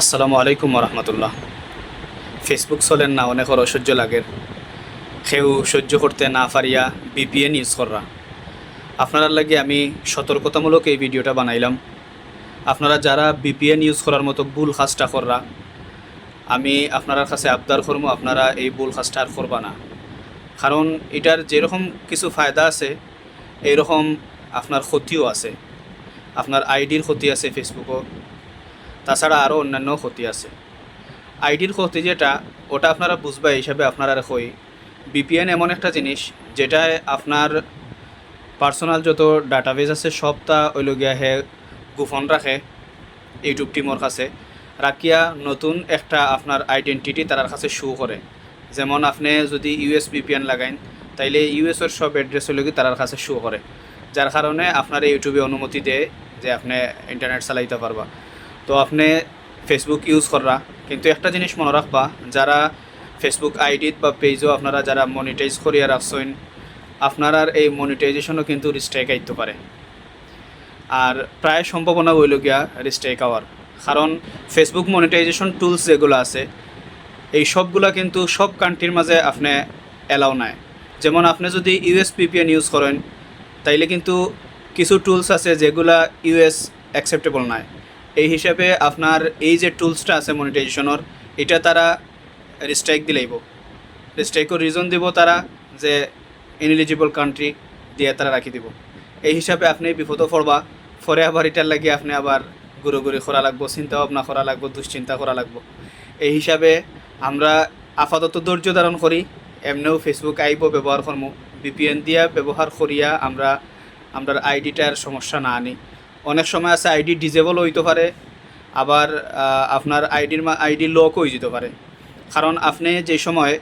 আসসালামু আলাইকুম রহমতুল্লাহ ফেসবুক চলেন না, অনেকের অসহ্য লাগের সেও সহ্য করতে না পারিয়া বিপিএন ইউজ করা আপনার লাগে আমি সতর্কতামূলক এই ভিডিওটা বানাইলাম। আপনারা যারা বিপিএন ইউজ করার মতো ভুল কাজটা কররা, আমি আপনার কাছে আবদার করব আপনারা এই ভুল কাজটা আর করবা না। কারণ এটার যেরকম কিছু ফায়দা আছে, এইরকম আপনার ক্ষতিও আছে। আপনার আইডির ক্ষতি আছে ফেসবুকও তাছাড়া আরও অন্যান্য ক্ষতি আছে। আইডির ক্ষতি যেটা, ওটা আপনারা বুঝবা হিসাবে আপনারা কই। বিপিএন এমন একটা জিনিস, যেটায় আপনার পার্সোনাল যত ডাটাবেজ আছে সবটা ওইলগিয়া হে গোপন রাখে, ইউটিউব টিমর কাছে, রাখিয়া নতুন একটা আপনার আইডেন্টিটি তার কাছে শো করে। যেমন আপনি যদি ইউএস বিপিএন লাগাইন, তাইলে ইউএসের সব অ্যাড্রেস হইলে তার কাছে শো করে। যার কারণে আপনার ইউটিউবে অনুমতি দেয় যে আপনি ইন্টারনেট চালাইতে পারবা। তো আপনি ফেসবুক ইউজ করা কিন্তু একটা জিনিস মনে রাখবা, যারা ফেসবুক আইডিত বা পেজও আপনারা যারা মনিটাইজ করিয়া রাখছেন আপনার আর এই মনিটাইজেশনও কিন্তু রিস্ট্রাইক আইতে পারে। আর প্রায় সম্ভাবনা হইল গিয়া রিস্ট্রাইক আওয়ার কারণ ফেসবুক মনিটাইজেশন টুলস যেগুলো আছে, এই সবগুলা কিন্তু সব কান্ট্রির মাঝে আপনি অ্যালাউ নাই। যেমন আপনি যদি ইউএস পিপিএন ইউজ করেন, তাইলে কিন্তু কিছু টুলস আছে যেগুলা ইউএস অ্যাকসেপ্টেবল নাই। এই হিসাবে আপনার এই যে টুলসটা আছে মনিটাইজেশনের, এটা তারা রিস্ট্রাইক দিলেইব। রিস্ট্রাইকের রিজন দিব তারা যে ইনএলিজিবল কান্ট্রি দিয়ে তারা রাখি দিব। এই হিসাবে আপনি বিপদ পড়বা, পরে আবার এটার লাগিয়ে আপনি আবার ঘুরে ঘুরে করা লাগবো চিন্তা ভাবনা করা লাগবো, দুশ্চিন্তা করা লাগবো। এই হিসাবে আমরা আপাতত ধৈর্য ধারণ করি, এমনিও ফেসবুক আইব, ব্যবহার করম। বিপিএন দিয়া ব্যবহার করিয়া আমরা আমরা আইডিটার সমস্যা না আনি। অনেক সময় আছে আইডি ডিজেবল হইতে পারে, আবার আপনার আইডির আইডি লক হয়ে যেতে পারে। কারণ আপনি যে সময়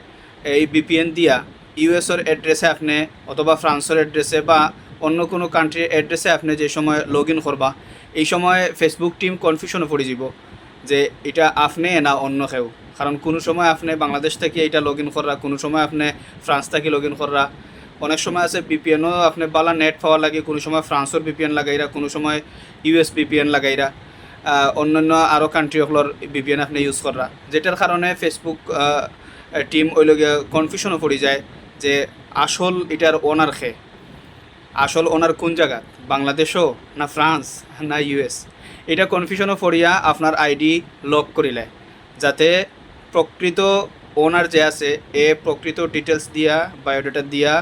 এই বিপিএন দিয়া ইউএসর অ্যাড্রেসে আপনি অথবা ফ্রান্সের অ্যাড্রেসে বা অন্য কোনো কান্ট্রির অ্যাড্রেসে আপনি যে সময় লগ ইন করবা, এই সময় ফেসবুক টিম কনফিউশনে পড়ে যাব যে এটা আপনি না অন্য কেউ। কারণ কোনো সময় আপনি বাংলাদেশ থেকে এটা লগ ইন করা কোনো সময় আপনি ফ্রান্স থেকে লগ ইন করা অনেক সময় আছে বিপিএনও আপনি বালা নেট পাওয়া লাগে, কোনো সময় ফ্রান্সের বিপিএন লাগাইরা, কোনো সময় ইউএস বিপিএন লাগাইরা অন্যান্য আরও কান্ট্রিগুলোর বিপিএন আপনি ইউজ করা যেটার কারণে ফেসবুক টিম ওই লগে কনফিউশনও পড়ে যায় যে আসল এটার ওনার খে আসল ওনার কোন জায়গা? বাংলাদেশও না ফ্রান্স না ইউএস এটা কনফিউশনও পড়িয়া আপনার আইডি লক করিলে যাতে প্রকৃত ওনার যে আছে, এ প্রকৃত ডিটেলস দিয়া বায়োডাটা দিয়া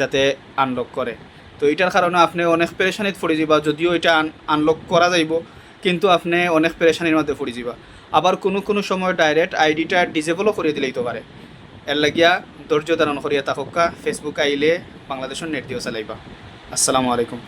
যাতে আনলক করে। তো এটার কারণে আপনি অনেক পেরেশানিত পড়ে যাবা যদিও এটা আনলক করা যাইব, কিন্তু আপনি অনেক পেরেশানির মধ্যে পড়ে যাবা আবার কোনো কোনো সময় ডাইরেক্ট আইডিটা ডিজেবলও করে দিলেই তো পারে। এর লাগিয়া ধৈর্য ধারণ করিয়া তাকক্কা ফেসবুক আইলে বাংলাদেশের নেট দিয়েও চালাইবা। আসসালামু আলাইকুম।